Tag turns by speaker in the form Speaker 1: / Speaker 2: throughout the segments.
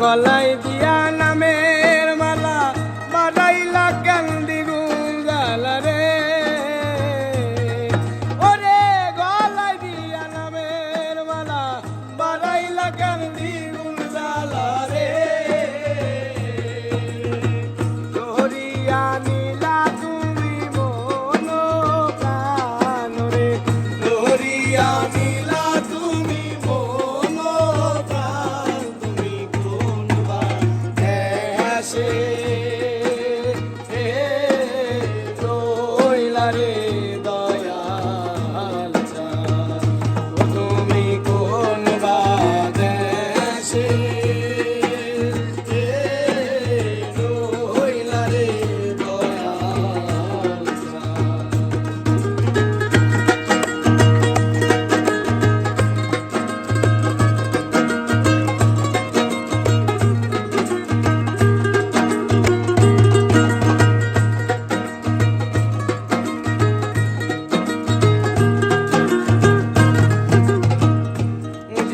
Speaker 1: গলায় দিয়া ser.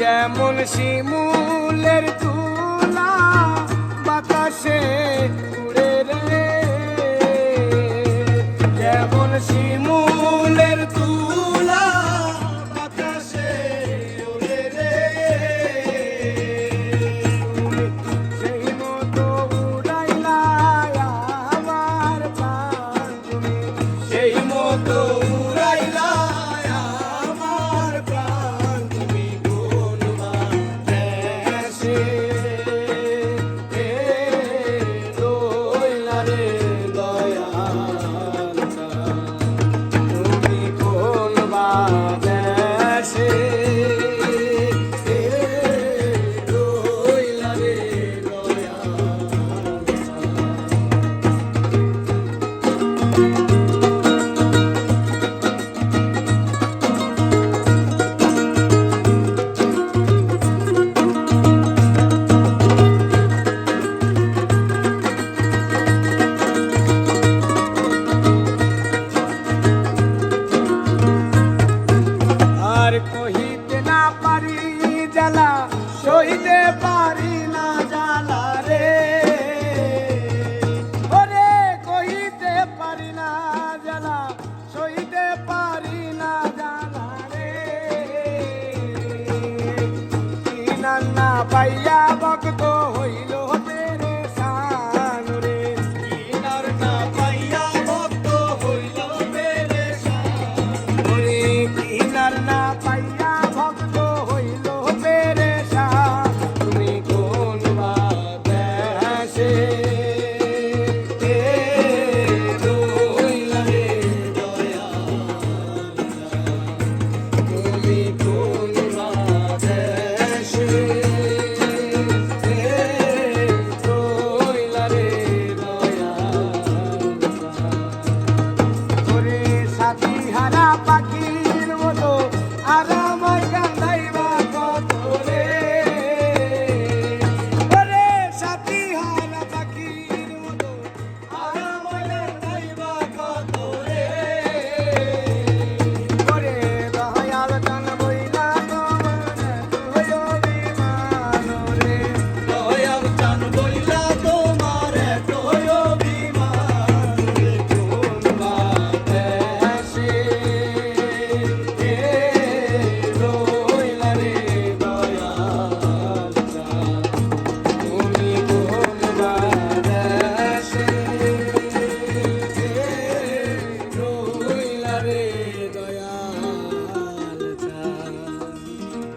Speaker 1: যেমন শিমুলের তুলা বাতাসে উড়ে রে। যেমন শিমুলের তুলা বাতাসে উড়ে রে। সেই মতো উড়াইলা আমার পান সেই মতো সহিতে না পারি জ্বালা, সহিতে পারি না জ্বালা রে। ওরে কহিতে পারি না জ্বালা, সহিতে পারি না জ্বালা রে। না পাইয়া ভক্ত হইল pa'